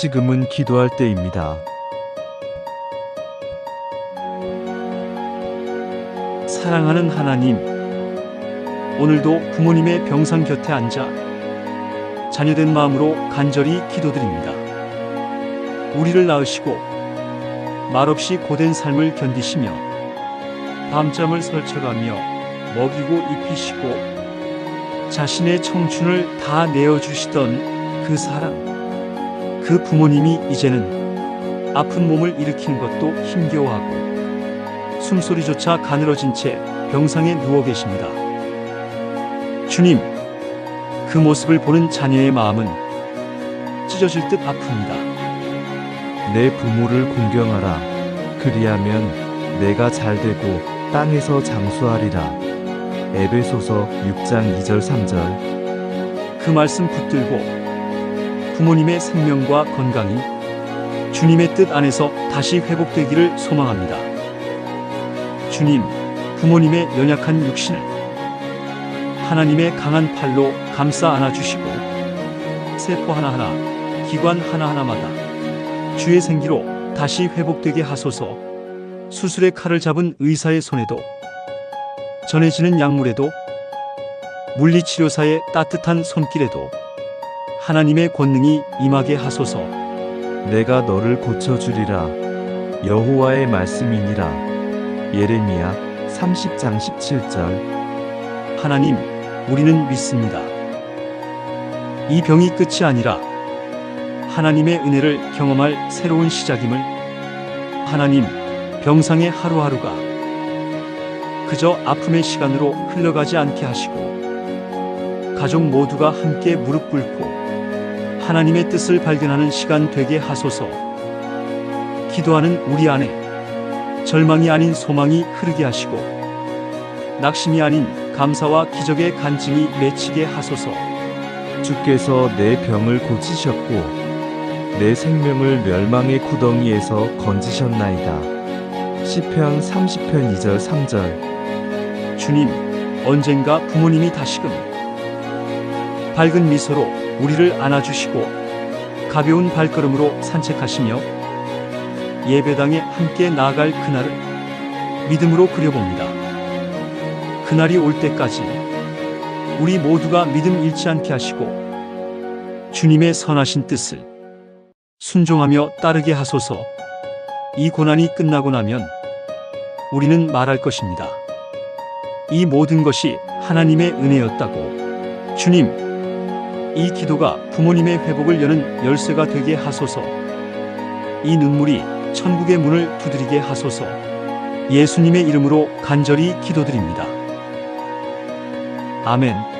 지금은 기도할 때입니다. 사랑하는 하나님, 오늘도 부모님의 병상 곁에 앉아 자녀된 마음으로 간절히 기도드립니다. 우리를 낳으시고 말없이 고된 삶을 견디시며 밤잠을 설쳐가며 먹이고 입히시고 자신의 청춘을 다 내어주시던 그 사랑, 그 부모님이 이제는 아픈 몸을 일으키는 것도 힘겨워하고 숨소리조차 가늘어진 채 병상에 누워 계십니다. 주님, 그 모습을 보는 자녀의 마음은 찢어질 듯 아픕니다. 내 부모를 공경하라. 그리하면 내가 잘되고 땅에서 장수하리라. 에베소서 6장 2절 3절 그 말씀 붙들고 부모님의 생명과 건강이 주님의 뜻 안에서 다시 회복되기를 소망합니다. 주님, 부모님의 연약한 육신을 하나님의 강한 팔로 감싸 안아주시고 세포 하나하나, 기관 하나하나마다 주의 생기로 다시 회복되게 하소서 수술의 칼을 잡은 의사의 손에도 전해지는 약물에도 물리치료사의 따뜻한 손길에도 하나님의 권능이 임하게 하소서 내가 너를 고쳐주리라. 여호와의 말씀이니라. 예레미야 30장 17절 하나님, 우리는 믿습니다. 이 병이 끝이 아니라 하나님의 은혜를 경험할 새로운 시작임을 하나님, 병상의 하루하루가 그저 아픔의 시간으로 흘러가지 않게 하시고 가족 모두가 함께 무릎 꿇고 하나님의 뜻을 발견하는 시간 되게 하소서. 기도하는 우리 안에 절망이 아닌 소망이 흐르게 하시고 낙심이 아닌 감사와 기적의 간증이 맺히게 하소서. 주께서 내 병을 고치셨고 내 생명을 멸망의 구덩이에서 건지셨나이다. 시편 30편 2절 3절. 주님 언젠가 부모님이 다시금 밝은 미소로 우리를 안아주시고 가벼운 발걸음으로 산책하시며 예배당에 함께 나아갈 그날을 믿음으로 그려봅니다. 그날이 올 때까지 우리 모두가 믿음 잃지 않게 하시고 주님의 선하신 뜻을 순종하며 따르게 하소서 이 고난이 끝나고 나면 우리는 말할 것입니다. 이 모든 것이 하나님의 은혜였다고. 주님, 이 기도가 부모님의 회복을 여는 열쇠가 되게 하소서. 이 눈물이 천국의 문을 두드리게 하소서. 예수님의 이름으로 간절히 기도드립니다. 아멘.